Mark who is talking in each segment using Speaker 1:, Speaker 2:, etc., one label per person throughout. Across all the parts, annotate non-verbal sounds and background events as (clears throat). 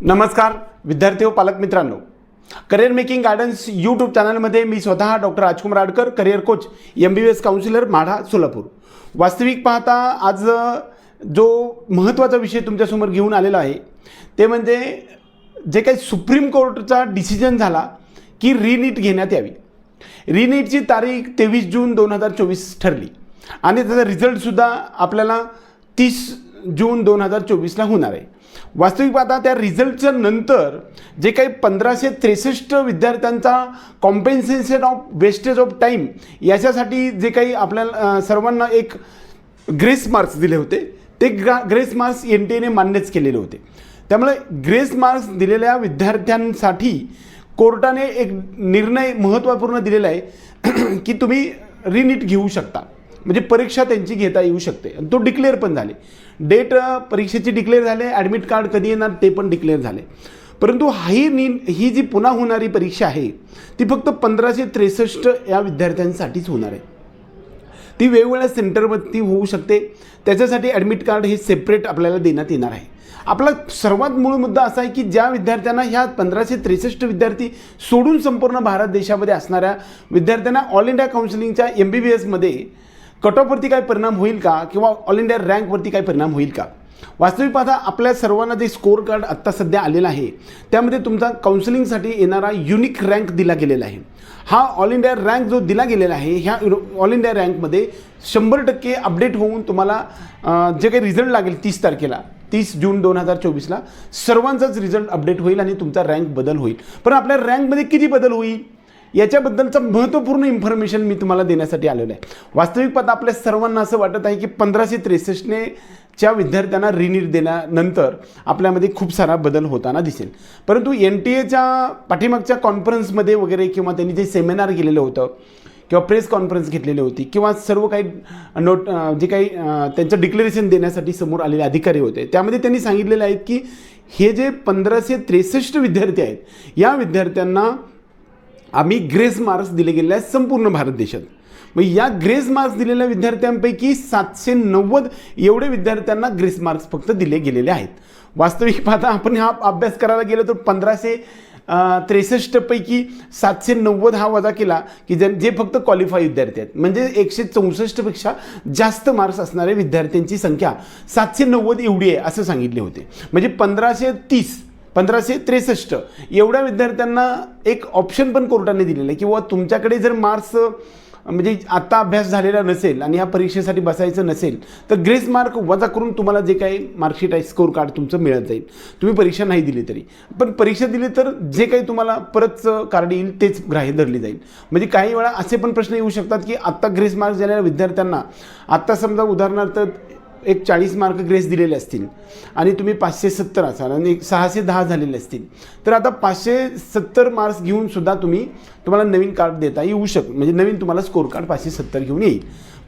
Speaker 1: नमस्कार विद्यार्थी व पालक मित्रांनो. करिअर मेकिंग गार्डन्स यूट्यूब चॅनलमध्ये मी स्वतः doctor Rajkumar Adkar career coach M B B S counsellor Madha Solapur. वास्तविक पाहता आज जो महत्त्वाचा विषय तुमच्यासमोर घेऊन आलेला आहे ते म्हणजे जे काही सुप्रीम कोर्टचा डिसिजन झाला की रिनीट घेण्यात यावी. रिनीटची तारीख तेवीस जून दोन हजार चोवीस ठरली. आणि त्याचा रिझल्टसुद्धा आपल्याला तीस जून दोन हजार चोवीसला होणार आहे. वास्तविक पाहता त्या रिझल्टच्या नंतर जे काही पंधराशे त्रेसष्ट विद्यार्थ्यांचा compensation of wastage of time याच्यासाठी जे काही आपल्याला सर्वांना एक ग्रेस मार्क्स दिले होते. ते ग्रा ग्रेस मार्क्स एन टी एने मान्यच केलेले होते. त्यामुळे ग्रेस मार्क्स दिलेल्या विद्यार्थ्यांसाठी कोर्टाने एक निर्णय महत्त्वपूर्ण दिलेला आहे (clears throat) की तुम्ही रिनीट घेऊ शकता. म्हणजे परीक्षा त्यांची घेता येऊ शकते. आणि तो डिक्लेअर पण झाले. डेट परीक्षेची डिक्लेअर झाले ॲडमिट कार्ड कधी येणार ते पण डिक्लेअर झाले. परंतु ही नी ही जी पुन्हा होणारी परीक्षा आहे ती फक्त पंधराशे त्रेसष्ट या विद्यार्थ्यांसाठीच होणार आहे. ती वेगवेगळ्या सेंटरवरती होऊ शकते. त्याच्यासाठी ॲडमिट कार्ड हे सेपरेट आपल्याला देण्यात येणार आहे. आपला सर्वात मूळ मुद्दा असा आहे की ज्या विद्यार्थ्यांना ह्या पंधराशे त्रेसष्ट विद्यार्थी सोडून संपूर्ण भारत देशामध्ये असणाऱ्या विद्यार्थ्यांना ऑल इंडिया काउन्सिलिंगच्या एम बी बी एसमध्ये कट ऑफवरती काय परिणाम होईल का? किंवा ऑल इंडिया रँकवरती काय परिणाम होईल का? वास्तविक पाहता आपल्या सर्वांना जे स्कोअर कार्ड आत्ता सध्या आलेलं आहे त्यामध्ये तुमचा काउन्सिलिंगसाठी येणारा युनिक रँक दिला गेलेला आहे. हा ऑल इंडिया रँक जो दिला गेलेला आहे ह्या ऑल इंडिया रँकमध्ये शंभर टक्के अपडेट होऊन तुम्हाला जे काही रिझल्ट लागेल तीस तारखेला तीस जून दोन हजार चोवीसला सर्वांचाच रिझल्ट अपडेट होईल आणि तुमचा रँक बदल होईल. पण आपल्या रँकमध्ये किती बदल होईल? याच्याबद्दलचं महत्त्वपूर्ण इन्फॉर्मेशन मी तुम्हाला देण्यासाठी आलेलं आहे. वास्तविक पद आपल्या सर्वांना असं वाटत आहे की पंधराशे त्रेसष्टने च्या विद्यार्थ्यांना रिनीट देण्यानंतर आपल्यामध्ये खूप सारा बदल होताना दिसेल. परंतु एन टी एच्या पाठीमागच्या कॉन्फरन्समध्ये वगैरे किंवा त्यांनी जे सेमिनार केलेलं होतं किंवा प्रेस कॉन्फरन्स घेतलेली होती किंवा सर्व काही नोट जे काही त्यांचं डिक्लेरेशन देण्यासाठी समोर आलेले अधिकारी होते त्यामध्ये त्यांनी सांगितलेले आहेत की हे जे पंधराशे त्रेसष्ट विद्यार्थी आहेत या विद्यार्थ्यांना आम्ही ग्रेस मार्क्स दिले गेले आहेत संपूर्ण भारत देशात. मग या ग्रेस मार्क्स दिलेल्या विद्यार्थ्यांपैकी सातशे नव्वद एवढे विद्यार्थ्यांना ग्रेस मार्क्स फक्त दिले गेलेले आहेत. वास्तविक पाहता आपण हा अभ्यास करायला गेलो तर पंधराशे त्रेसष्टपैकी सातशे नव्वद हा वजा केला की जे जे फक्त क्वालिफाय विद्यार्थी आहेत. म्हणजे एकशे चौसष्टपेक्षा जास्त मार्क्स असणाऱ्या विद्यार्थ्यांची संख्या सातशे नव्वद एवढी आहे असं सांगितले होते. म्हणजे पंधराशे तीस पंधराशे त्रेसष्ट. एवढ्या विद्यार्थ्यांना एक ऑप्शन पण कोर्टाने दिलेलं आहे किंवा तुमच्याकडे जर मार्क्स म्हणजे आत्ता अभ्यास झालेला नसेल आणि ह्या परीक्षेसाठी बसायचं नसेल तर ग्रेस मार्क वजा करून तुम्हाला जे काही मार्कशीट आहे स्कोर कार्ड तुमचं मिळत जाईल. तुम्ही परीक्षा नाही दिली तरी. पण परीक्षा दिली तर जे काही तुम्हाला परत कार्ड येईल तेच ग्राह्य धरली जाईल. म्हणजे काही वेळा असे पण प्रश्न येऊ शकतात की आत्ता ग्रेस मार्क झालेल्या विद्यार्थ्यांना आत्ता समजा उदाहरणार्थ एक चाळीस मार्क ग्रेस दिलेले असतील. आणि तुम्ही पाचशे सत्तर असाल आणि एक सहाशे दहा झालेले असतील. तर आता पाचशे सत्तर मार्क्स घेऊन सुद्धा तुम्ही तुम्हाला नवीन कार्ड देता येऊ शक म्हणजे नवीन तुम्हाला स्कोर कार्ड पाचशे सत्तर घेऊन येईल.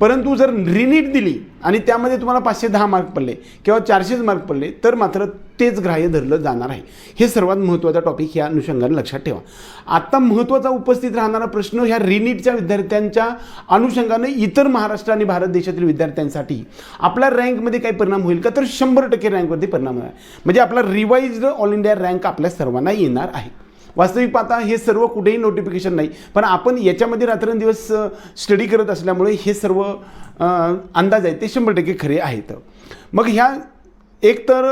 Speaker 1: परंतु जर रिनीट दिली आणि त्यामध्ये तुम्हाला पाचशे दहा मार्क पडले किंवा चारशेच मार्क पडले तर मात्र तेच ग्राह्य धरलं जाणार आहे. हे सर्वात महत्त्वाचा टॉपिक या अनुषंगाने लक्षात ठेवा. आत्ता महत्त्वाचा उपस्थित राहणारा प्रश्न ह्या रिनीटच्या विद्यार्थ्यांच्या अनुषंगाने इतर महाराष्ट्र आणि भारत देशातील विद्यार्थ्यांसाठी आपल्या रँकमध्ये काही परिणाम होईल का? तर शंभर टक्के रँकवरती परिणाम होणार. म्हणजे आपला रिवाइज्ड ऑल इंडिया रँक आपल्या सर्वांना येणार आहे. वास्तविक पाहता हे सर्व कुठेही नोटिफिकेशन नाही. पण आपण याच्यामध्ये रात्रंदिवस स्टडी करत असल्यामुळे हे सर्व अंदाज आहेत ते शंभर टक्के खरे आहेत. मग ह्या एक तर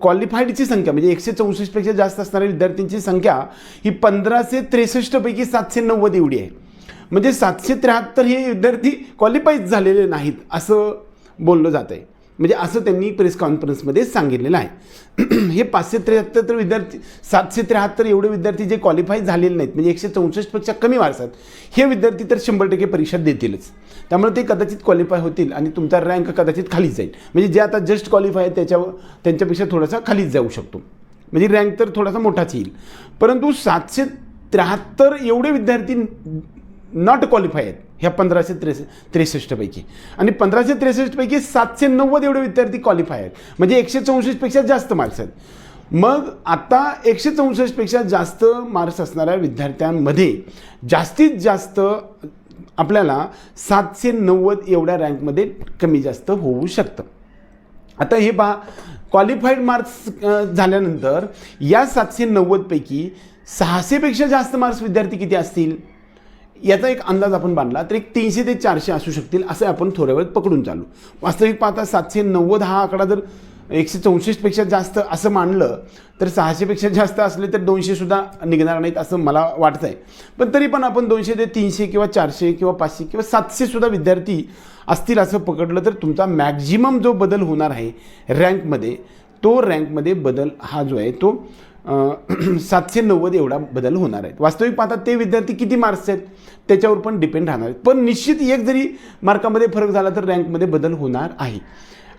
Speaker 1: क्वालिफाईडची संख्या म्हणजे एकशे चौसष्टपेक्षा जास्त असणाऱ्या विद्यार्थ्यांची संख्या ही पंधराशे त्रेसष्टपैकी सातशे नव्वद एवढी आहे. म्हणजे सातशे त्र्याहत्तर हे विद्यार्थी क्वालिफाईड झालेले नाहीत असं बोललं जात आहे म्हणजे असं त्यांनी प्रेस कॉन्फरन्समध्ये सांगितलेलं आहे. (clears throat) हे पाचशे त्र्याहत्तर तर विद्यार्थी सातशे त्र्याहत्तर एवढे विद्यार्थी जे क्वालिफाय झालेले नाहीत म्हणजे एकशे चौसष्टपेक्षा कमी मार्क्स आहेत हे विद्यार्थी तर शंभर टक्के परीक्षा देतीलच. त्यामुळे ते कदाचित क्वालिफाय होतील आणि तुमचा रँक कदाचित खालीच जाईल. म्हणजे जे आता जस्ट क्वालिफाय आहे त्याच्या त्यांच्यापेक्षा थोडासा खालीच जाऊ शकतो. म्हणजे रँक तर थोडासा मोठाच येईल. परंतु सातशे त्र्याहत्तर एवढे विद्यार्थी नॉट क्वालिफाय आहेत. ह्या पंधराशे त्रेस त्रेसष्टपैकी आणि पंधराशे त्रेसष्टपैकी सातशे नव्वद एवढे विद्यार्थी क्वालिफाय आहेत. म्हणजे एकशे चौसष्टपेक्षा जास्त मार्क्स आहेत. मग आता एकशे चौसष्टपेक्षा जास्त मार्क्स असणाऱ्या विद्यार्थ्यांमध्ये जास्तीत जास्त आपल्याला सातशे नव्वद एवढ्या रँकमध्ये कमी जास्त होऊ शकतं. आता हे पहा क्वालिफाईड मार्क्स झाल्यानंतर या सातशे नव्वदपैकी सहाशेपेक्षा जास्त मार्क्स विद्यार्थी किती असतील? याचा एक अंदाज आपण बांधला तर एक तीनशे ते चारशे असू शकतील असं आपण थोड्या वेळात पकडून चालू. वास्तविक पाहता सातशे नव्वद हा आकडा जर एकशे चौसष्टपेक्षा जास्त असं मानलं तर सहाशेपेक्षा जास्त असले तर दोनशेसुद्धा निघणार नाहीत असं मला वाटतं आहे पण तरी पण आपण दोनशे ते तीनशे किंवा चारशे किंवा पाचशे किंवा सातशेसुद्धा विद्यार्थी असतील असं पकडलं तर तुमचा मॅक्झिमम जो बदल होणार आहे रँकमध्ये तो रँकमध्ये बदल हा जो आहे तो (clears throat) सातशे नव्वद एवढा बदल होणार आहे वास्तविक पाहता ते विद्यार्थी किती मार्क्स आहेत त्याच्यावर पण डिपेंड राहणार आहेत. पण निश्चित एक जरी मार्कामध्ये फरक झाला तर रँकमध्ये बदल होणार आहे.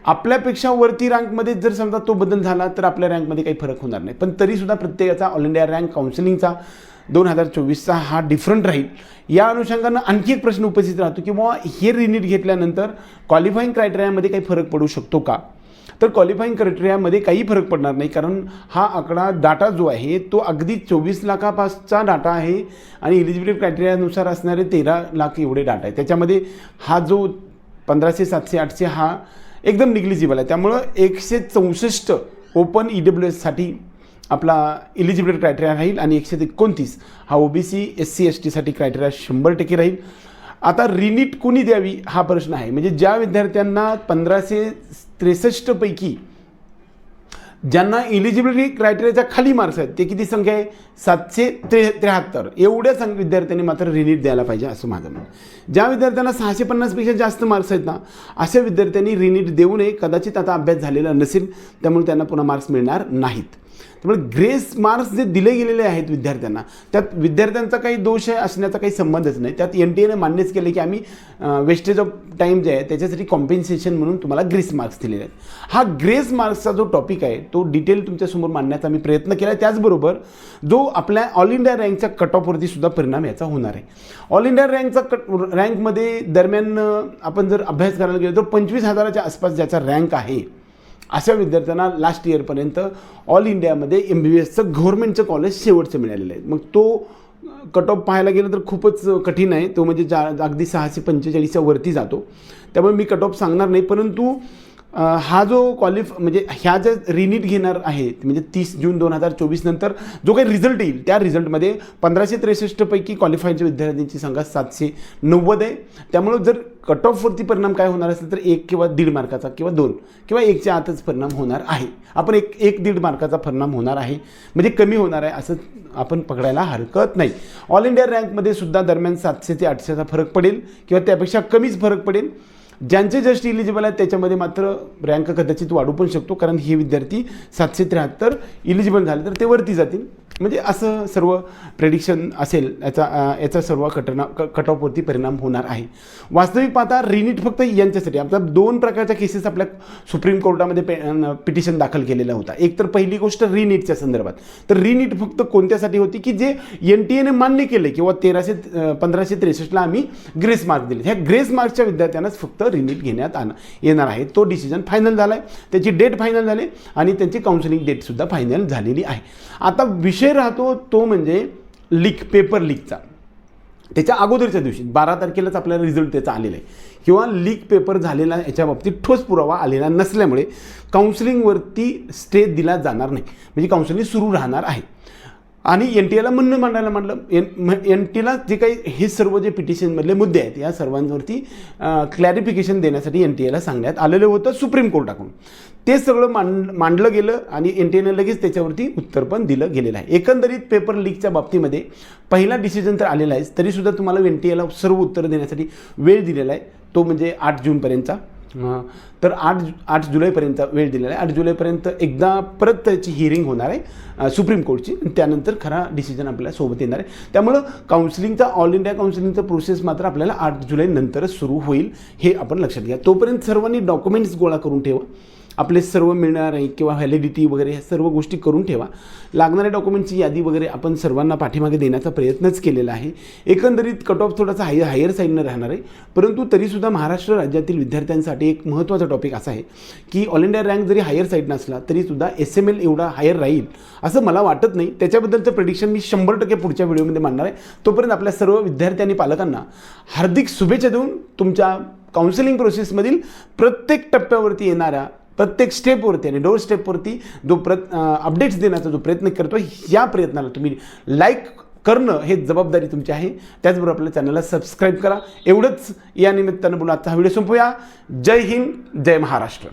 Speaker 1: आपल्यापेक्षा वरती रँकमध्ये जर समजा तो बदल झाला तर आपल्या रँकमध्ये काही फरक होणार नाही. पण तरीसुद्धा प्रत्येकाचा ऑल इंडिया रँक काउन्सिलिंगचा दोन हजार चोवीसचा हा डिफरंट राहील. या अनुषंगानं आणखी एक प्रश्न उपस्थित राहतो की बाबा हे रिनिट घेतल्यानंतर क्वालिफाईंग क्रायटेरियामध्ये काही फरक पडू शकतो का? तर क्वालिफाईंग क्रायटेरियामध्ये काही फरक पडणार नाही. कारण हा आकडा डाटा जो आहे तो अगदी चोवीस लाखापासचा डाटा आहे आणि इलिजिबिलिटी क्रायटेरियानुसार असणारे तेरा लाख एवढे डाटा आहे. त्याच्यामध्ये हा जो पंधराशे सातशे आठशे हा एकदम निग्लिजिबल आहे. त्यामुळं एकशे चौसष्ट ओपन ई डब्ल्यू एससाठी आपला इलिजिबिलिटी क्रायटेरिया राहील आणि एकशे एकोणतीस हा O B C S C S टीसाठी क्रायटेरिया शंभर टक्के राहील. आता रिनीट कुणी द्यावी हा प्रश्न आहे. म्हणजे ज्या विद्यार्थ्यांना पंधराशे त्रेसष्टपैकी ज्यांना इलिजिबिलिटी क्रायटेरियाच्या खाली मार्क्स आहेत ते किती संख्या आहे? सातशे त्रे त्र्याहत्तर. एवढ्या संख्या विद्यार्थ्यांनी मात्र रिनीट द्यायला पाहिजे असं माझं म्हणणं ज्या विद्यार्थ्यांना सहाशे पन्नासपेक्षा जास्त मार्क्स आहेत ना अशा विद्यार्थ्यांनी रिनीट देऊ नये. कदाचित आता अभ्यास झालेला नसेल त्यामुळे त्यांना पुन्हा मार्क्स मिळणार नाहीत. त्यामुळे ग्रेस मार्क्स जे दिले गेलेले आहेत विद्यार्थ्यांना त्यात विद्यार्थ्यांचा काही दोष असण्याचा काही संबंधच नाही. त्यात एन टी एने मान्यच केलं की आम्ही वेस्टेज ऑफ टाईम जे आहे त्याच्यासाठी कॉम्पेन्सेशन म्हणून तुम्हाला ग्रेस मार्क्स दिलेले आहेत. हा ग्रेस मार्क्सचा जो टॉपिक आहे तो डिटेल तुमच्यासमोर मांडण्याचा आम्ही प्रयत्न केला आहे त्याचबरोबर जो आपल्या ऑल इंडिया रँकच्या कट ऑफवरती सुद्धा परिणाम याचा होणार आहे. ऑल इंडिया रँकचा कट रँकमध्ये दरम्यान आपण जर अभ्यास करायला गेलो तर पंचवीस हजाराच्या आसपास ज्याचा रँक आहे अशा विद्यार्थ्यांना लास्ट इयरपर्यंत ऑल इंडियामध्ये एम बी बी एसचं गव्हर्नमेंटचं कॉलेज शेवटचं मिळालेलं आहे. मग तो कट ऑफ पाहायला गेलं तर खूपच कठीण आहे. तो म्हणजे जा अगदी सहाशे पंचेचाळीसच्या वरती जातो. त्यामुळे मी कट ऑफ सांगणार नाही. परंतु हा जो क्वालिफ म्हणजे ह्या ज्या रिनीट घेणार आहेत म्हणजे तीस जून दोन हजार चोवीस नंतर जो काही रिझल्ट येईल त्या रिझल्टमध्ये पंधराशे त्रेसष्टपैकी क्वालिफायच्या विद्यार्थ्यांची संख्या सातशे नव्वद आहे. त्यामुळं जर कट ऑफवरती परिणाम काय होणार असेल तर एक किंवा दीड मार्काचा किंवा दोन किंवा एकच्या आतच परिणाम होणार आहे. आपण एक एक दीड मार्काचा परिणाम होणार आहे म्हणजे कमी होणार आहे असं आपण पकडायला हरकत नाही. ऑल इंडिया रँकमध्ये सुद्धा दरम्यान सातशे ते आठशेचा फरक पडेल किंवा त्यापेक्षा कमीच फरक पडेल. ज्यांचे जस्ट इलिजिबल आहेत त्याच्यामध्ये मात्र रँक कदाचित वाढू पण शकतो कारण हे विद्यार्थी सातशे त्र्याहत्तर इलिजिबल झाले तर ते वरती जातील. म्हणजे असं सर्व प्रेडिक्शन असेल याचा याचा सर्व कटना क कट ऑफवरती परिणाम होणार आहे. वास्तविक पाहता रिनीट फक्त यांच्यासाठी. आता दोन प्रकारच्या केसेस आपल्या सुप्रीम कोर्टामध्ये पे पिटिशन दाखल केलेला होता. एक तर पहिली गोष्ट रिनीटच्या संदर्भात. तर रिनीट फक्त कोणत्यासाठी होती की जे एन टी एने मान्य केले किंवा तेराशे पंधराशे त्रेसष्टला आम्ही ग्रेस मार्क दिले. ह्या ग्रेस मार्कच्या विद्यार्थ्यांनाच फक्त रिनीट घेण्यात आण येणार आहे. तो डिसिजन फायनल झाला आहे त्याची डेट फायनल झाली आणि त्यांची काउन्सिलिंग डेटसुद्धा फायनल झालेली आहे. आता विषय राहतो तो म्हणजे लीक पेपर लीकचा. त्याच्या अगोदरच्या दिवशी बारा तारखेलाच आपल्याला रिझल्ट त्याचा आलेला आहे. किंवा लीक पेपर झालेला याच्या बाबतीत ठोस पुरावा आलेला नसल्यामुळे काउन्सिलिंगवरती स्टे दिला जाणार नाही. म्हणजे काउन्सिलिंग सुरू राहणार आहे. आणि एन टी एला म्हणणं मांडायला म्हटलं एन एन टीला जे काही हे सर्व जे पिटिशनमधले मुद्दे आहेत या सर्वांवरती क्लॅरिफिकेशन देण्यासाठी एन टी एला सांगण्यात आलेलं होतं सुप्रीम कोर्टाकडून ते सगळं मांड मांडलं गेलं आणि एन टी एनं लगेच त्याच्यावरती उत्तर पण दिलं गेलेलं आहे. एकंदरीत पेपर लीकच्या बाबतीमध्ये पहिला डिसिजन तर आलेला आहे तरीसुद्धा तुम्हाला एन टी एला सर्व उत्तर देण्यासाठी वेळ दिलेला आहे. तो म्हणजे आठ जूनपर्यंतचा. तर आठ आठ जुलैपर्यंत वेळ दिलेला आहे. आठ जुलैपर्यंत एकदा परत त्याची हिअरिंग होणार आहे सुप्रीम कोर्टची. त्यानंतर खरा डिसिजन आपल्याला सोबत येणार आहे. त्यामुळं काउन्सिलिंगचा ऑल इंडिया काउन्सिलिंगचा प्रोसेस मात्र आपल्याला आठ जुलैनंतरच सुरू होईल हे आपण लक्षात घ्या. तोपर्यंत सर्वांनी डॉक्युमेंट्स गोळा करून ठेवा. आपले सर्व मिळणार आहे किंवा व्हॅलिडिटी वगैरे ह्या सर्व गोष्टी करून ठेवा. लागणाऱ्या डॉक्युमेंटची यादी वगैरे आपण सर्वांना पाठीमागे देण्याचा प्रयत्नच केलेला आहे. एकंदरीत कट ऑफ थोडासा हाय हायर साईडनं राहणार आहे. परंतु तरीसुद्धा महाराष्ट्र राज्यातील विद्यार्थ्यांसाठी एक महत्त्वाचा टॉपिक असा आहे की ऑल इंडिया रँक जरी हायर साईडनं असला तरीसुद्धा एस एम एल एवढा हायर राहील असं मला वाटत नाही. त्याच्याबद्दलचं प्रडिक्शन मी शंभर टक्के पुढच्या व्हिडिओमध्ये मांडणार आहे. तोपर्यंत आपल्या सर्व विद्यार्थी आणि पालकांना हार्दिक शुभेच्छा देऊन तुमच्या काउन्सिलिंग प्रोसेसमधील प्रत्येक टप्प्यावरती येणाऱ्या प्रत्येक स्टेपवरती आणि डोर स्टेपवरती जो प्र अपडेट्स देण्याचा जो प्रयत्न करतो या प्रयत्नाला तुम्ही लाईक करणं हे जबाबदारी तुमची आहे. त्याचबरोबर आपल्या चॅनलला सबस्क्राईब करा. एवढंच या निमित्तानं बोलून आजचा हा व्हिडिओ संपूया. जय हिंद जय महाराष्ट्र.